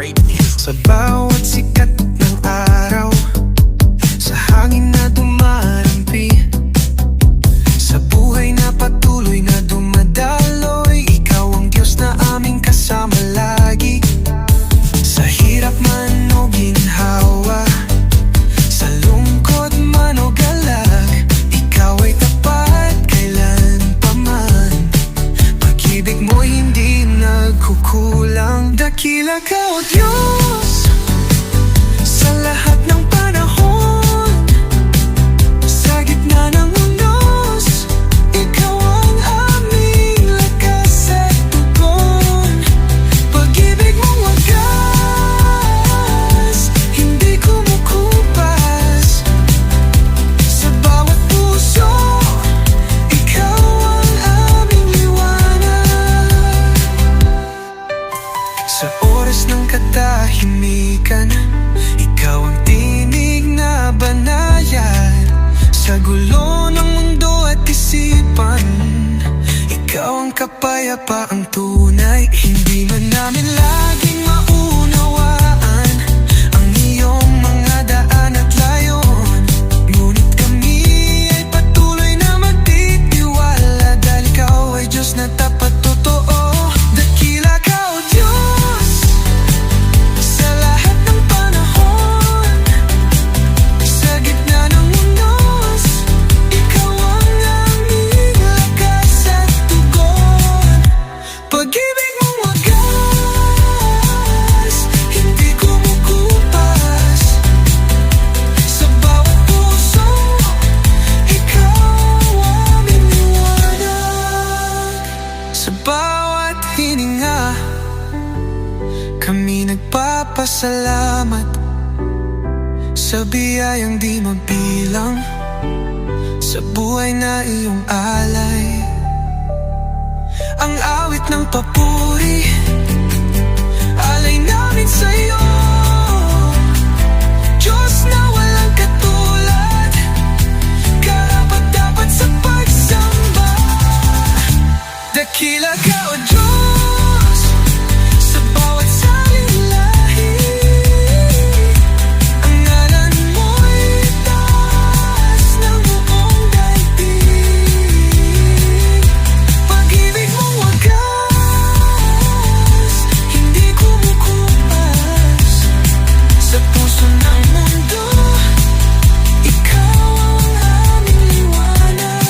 Sa bawat sikat ng araw Sa hangin na dumarampi Sa buhay na patuloy na dumadaloy Ikaw ang Diyos na aming kasama lagi. Sa hirap man o ginhawa Sa lungkot man o galag Ikaw ay tapat kailan pa man. Pag-ibig mo hindi nagkukulang Dakila ka o Diyos katahimikan Ikaw ang tinig na banayad Sa gulo ng mundo at isipan Ikaw ang kapayapaang tunay. Hindi man namin laging bawat hininga. Kami nagpapasalamat. Sa biyayang di mabilang. Sa buhay na iyong alay. Ang awit ng papuri. Alay namin sa'yo. Diyos na walang katulad. Karapat dapat sa pagsamba. Dakila ka.